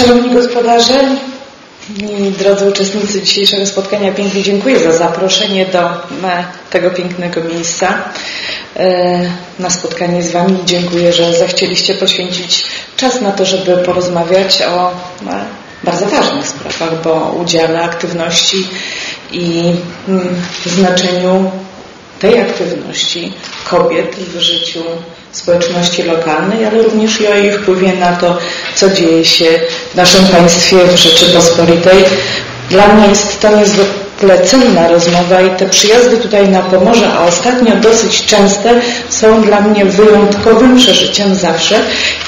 Szanowni gospodarze drodzy uczestnicy dzisiejszego spotkania, pięknie dziękuję za zaproszenie do tego pięknego miejsca e, na spotkanie z Wami. Dziękuję, że zechcieliście poświęcić czas na to, żeby porozmawiać o bardzo ważnych sprawach, bo udziale, aktywności i mm, znaczeniu tej aktywności kobiet w życiu społeczności lokalnej, ale również i o jej wpływie na to, co dzieje się w naszym państwie, w Rzeczypospolitej. Dla mnie jest to niezwykle cenna rozmowa i te przyjazdy tutaj na Pomorze, a ostatnio dosyć częste, są dla mnie wyjątkowym przeżyciem zawsze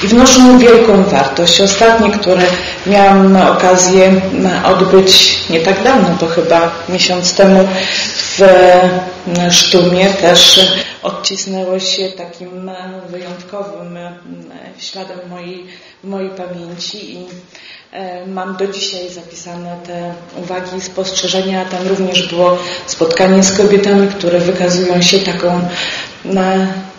i wnoszą wielką wartość. Ostatnie, które miałam okazję odbyć nie tak dawno, to chyba miesiąc temu w Sztumie też odcisnęło się takim wyjątkowym śladem mojej, mojej pamięci i e, mam do dzisiaj zapisane te uwagi i spostrzeżenia. Tam również było spotkanie z kobietami, które wykazują się taką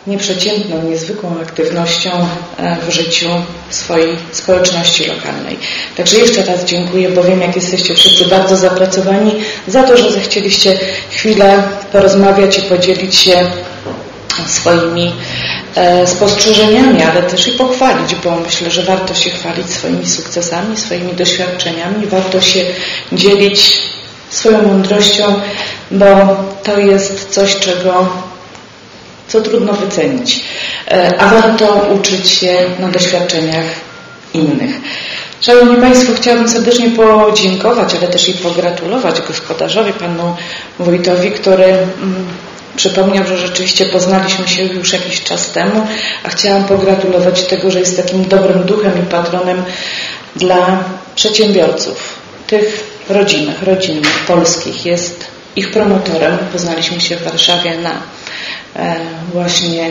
nieprzeciętną, niezwykłą aktywnością e, w życiu swojej społeczności lokalnej. Także jeszcze raz dziękuję, bo wiem, jak jesteście wszyscy bardzo zapracowani za to, że zechcieliście chwilę porozmawiać i podzielić się swoimi e, spostrzeżeniami, ale też i pochwalić, bo myślę, że warto się chwalić swoimi sukcesami, swoimi doświadczeniami, warto się dzielić swoją mądrością, bo to jest coś, czego co trudno wycenić, e, a warto uczyć się na doświadczeniach innych. Szanowni Państwo, chciałabym serdecznie podziękować, ale też i pogratulować gospodarzowi, panu wójtowi, który mm, przypomniał, że rzeczywiście poznaliśmy się już jakiś czas temu, a chciałam pogratulować tego, że jest takim dobrym duchem i patronem dla przedsiębiorców, tych rodzinnych, rodzinnych, polskich. Jest ich promotorem. Poznaliśmy się w Warszawie na e, właśnie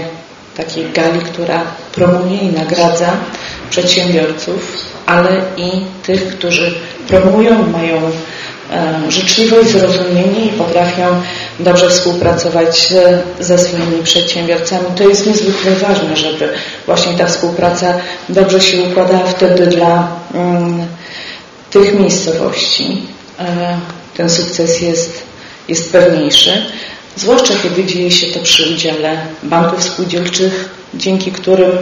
takiej gali, która promuje i nagradza przedsiębiorców, ale i tych, którzy promują, mają e, życzliwość, zrozumienie i potrafią dobrze współpracować ze swoimi przedsiębiorcami. To jest niezwykle ważne, żeby właśnie ta współpraca dobrze się układała wtedy dla mm, tych miejscowości. E, ten sukces jest, jest pewniejszy, zwłaszcza kiedy dzieje się to przy udziale banków spółdzielczych, dzięki którym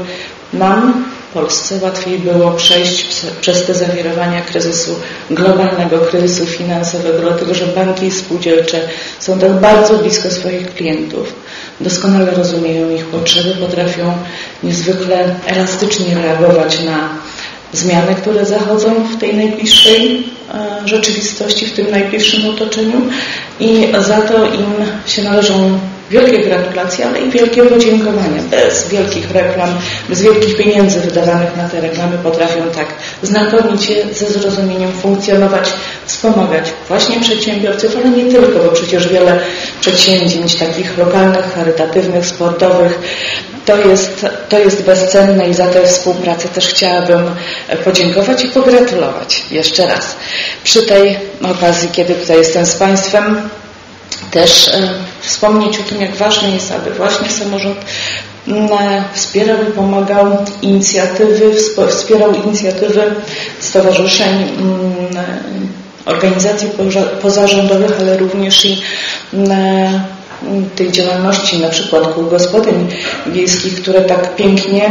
nam Polsce łatwiej było przejść przez te zawirowania kryzysu, globalnego kryzysu finansowego, dlatego że banki spółdzielcze są tak bardzo blisko swoich klientów, doskonale rozumieją ich potrzeby, potrafią niezwykle elastycznie reagować na zmiany, które zachodzą w tej najbliższej e, rzeczywistości, w tym najbliższym otoczeniu i za to im się należą Wielkie gratulacje, ale i wielkie podziękowania. Bez wielkich reklam, bez wielkich pieniędzy wydawanych na te reklamy potrafią tak znakomicie, ze zrozumieniem funkcjonować, wspomagać właśnie przedsiębiorców, ale nie tylko, bo przecież wiele przedsięwzięć takich lokalnych, charytatywnych, sportowych to jest, to jest bezcenne i za tę współpracę też chciałabym podziękować i pogratulować jeszcze raz. Przy tej okazji, kiedy tutaj jestem z Państwem, też e, wspomnieć o tym, jak ważne jest, aby właśnie samorząd mm, wspierał i pomagał inicjatywy, wspierał inicjatywy stowarzyszeń, mm, organizacji pozarządowych, ale również i mm, tej działalności, na przykład kół gospodyń wiejskich, które tak pięknie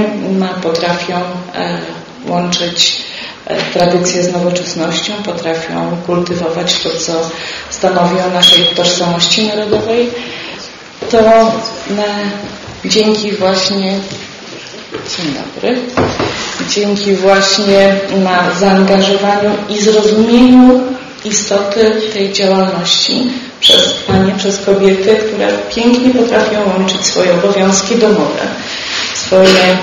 potrafią e, łączyć E, tradycje z nowoczesnością, potrafią kultywować to, co stanowi o naszej tożsamości narodowej, to dzięki właśnie Dzień dobry. Dzięki właśnie na zaangażowaniu i zrozumieniu istoty tej działalności przez panie, przez kobiety, które pięknie potrafią łączyć swoje obowiązki domowe, swoje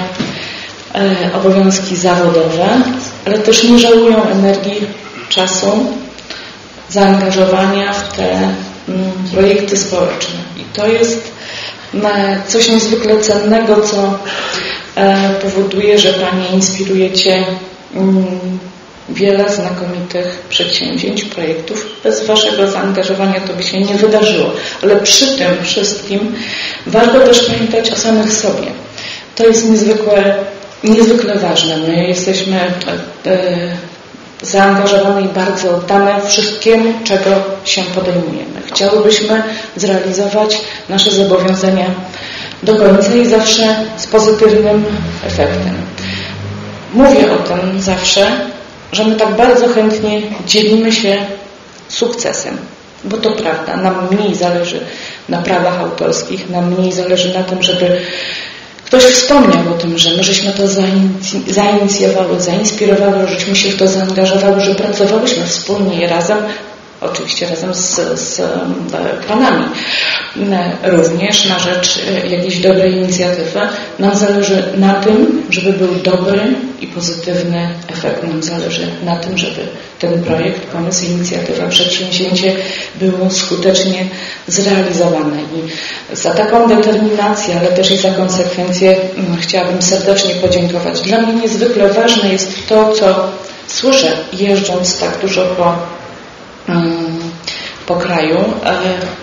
e, obowiązki zawodowe ale też nie żałują energii, czasu, zaangażowania w te mm, projekty społeczne. I to jest coś niezwykle cennego, co e, powoduje, że Panie inspirujecie mm, wiele znakomitych przedsięwzięć, projektów. Bez Waszego zaangażowania to by się nie wydarzyło. Ale przy tym wszystkim warto też pamiętać o samych sobie. To jest niezwykle niezwykle ważne. My jesteśmy e, zaangażowane i bardzo oddane wszystkiemu, czego się podejmujemy. Chciałybyśmy zrealizować nasze zobowiązania do końca i zawsze z pozytywnym efektem. Mówię o tym zawsze, że my tak bardzo chętnie dzielimy się sukcesem, bo to prawda, nam mniej zależy na prawach autorskich, nam mniej zależy na tym, żeby Ktoś wspomniał o tym, że my żeśmy to zainicjowały, zainspirowały, żeśmy się w to zaangażowały, że pracowałyśmy wspólnie i razem, oczywiście razem z, z Panami, również na rzecz e, jakiejś dobrej inicjatywy. Nam zależy na tym, żeby był dobry i pozytywny efekt. Nam zależy na tym, żeby ten projekt, pomysł, inicjatywa, przedsięwzięcie było skutecznie zrealizowane. I za taką determinację, ale też i za konsekwencje mm, chciałabym serdecznie podziękować. Dla mnie niezwykle ważne jest to, co słyszę jeżdżąc tak dużo po po kraju,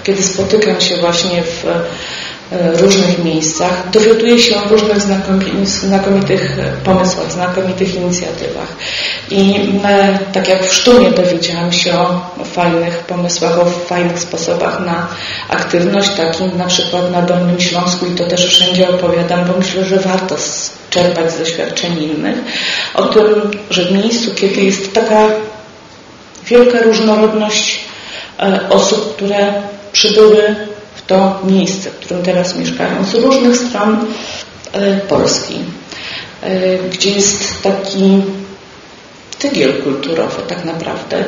kiedy spotykam się właśnie w e, różnych miejscach, dowiaduję się o różnych znakomitych pomysłach, znakomitych inicjatywach. I tak jak w Sztumie dowiedziałam się o fajnych pomysłach, o fajnych sposobach na aktywność, takim na przykład na Dolnym Śląsku i to też wszędzie opowiadam, bo myślę, że warto czerpać z doświadczeń innych, o tym, że w miejscu, kiedy jest taka wielka różnorodność osób, które przybyły w to miejsce, w którym teraz mieszkają z różnych stron e, Polski, e, gdzie jest taki tygiel kulturowy tak naprawdę.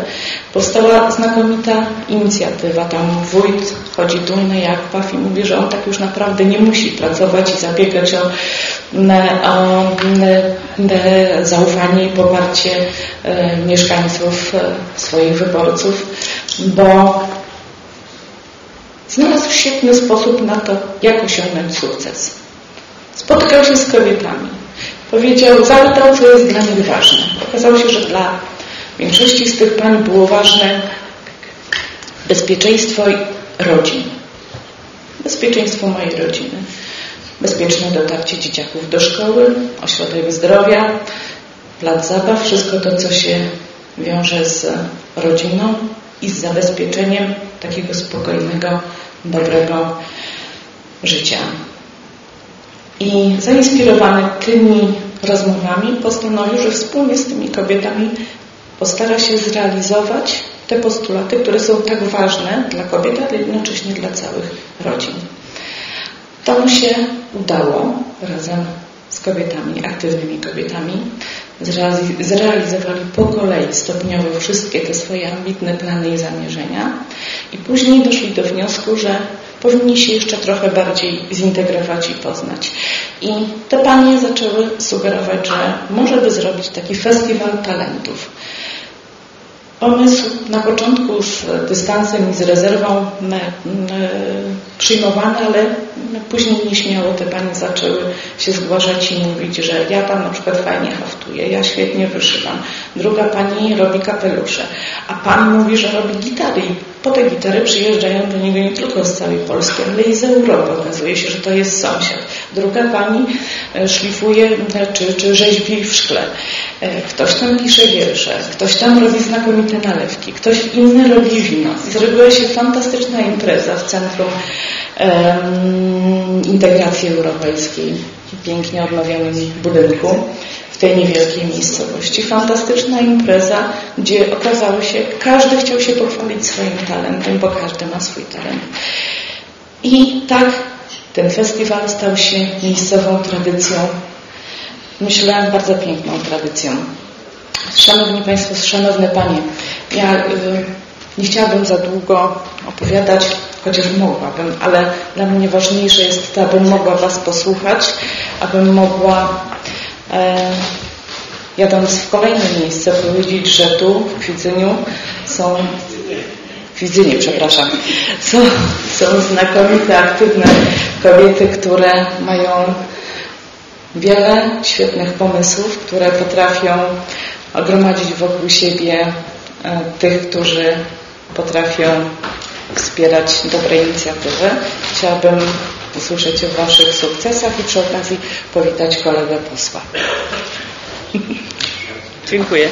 Powstała znakomita inicjatywa. Tam wójt chodzi dumny jak paw i mówi, że on tak już naprawdę nie musi pracować i zabiegać o, o zaufanie i poparcie mieszkańców, swoich wyborców bo znalazł świetny sposób na to, jak osiągnąć sukces. Spotykał się z kobietami. Powiedział, zapytał, co jest dla nich ważne. Okazało się, że dla większości z tych pań było ważne bezpieczeństwo rodzin. Bezpieczeństwo mojej rodziny. Bezpieczne dotarcie dzieciaków do szkoły, ośrodek zdrowia, plac zabaw, wszystko to, co się wiąże z rodziną, i z zabezpieczeniem takiego spokojnego, dobrego życia. I zainspirowany tymi rozmowami postanowił, że wspólnie z tymi kobietami postara się zrealizować te postulaty, które są tak ważne dla kobiet, ale jednocześnie dla całych rodzin. To mu się udało razem z kobietami, aktywnymi kobietami zrealizowali po kolei stopniowo wszystkie te swoje ambitne plany i zamierzenia i później doszli do wniosku, że powinni się jeszcze trochę bardziej zintegrować i poznać. I te panie zaczęły sugerować, że może by zrobić taki festiwal talentów. Pomysł na początku z dystansem i z rezerwą przyjmowany, ale później nieśmiało te panie zaczęły się zgłaszać i mówić, że ja tam na przykład fajnie haftuję, ja świetnie wyszywam. Druga pani robi kapelusze, a pan mówi, że robi gitary po te gitary przyjeżdżają do niego nie tylko z całej Polski, ale i z Europy. Okazuje się, że to jest sąsiad. Druga pani e, szlifuje e, czy, czy rzeźbi w szkle. E, ktoś tam pisze wiersze, ktoś tam robi znakomite nalewki, ktoś inny robi wino. Zrobiła się fantastyczna impreza w centrum um, integracji europejskiej, pięknie odnowionym budynku w tej niewielkiej miejscowości. Fantastyczna impreza, gdzie okazało się, każdy chciał się pochwalić swoim talentem, bo każdy ma swój talent. I tak ten festiwal stał się miejscową tradycją, myślę, bardzo piękną tradycją. Szanowni Państwo, Szanowne Panie, ja y, nie chciałabym za długo opowiadać, chociaż mogłabym, ale dla mnie ważniejsze jest to, abym mogła Was posłuchać, abym mogła jadąc w kolejne miejsce powiedzieć, że tu w Kwidzyniu są w przepraszam, są, są znakomite, aktywne kobiety, które mają wiele świetnych pomysłów, które potrafią ogromadzić wokół siebie e, tych, którzy potrafią wspierać dobre inicjatywy. Chciałabym usłyszeć o Waszych sukcesach i przy okazji powitać kolegę posła. Dziękuję.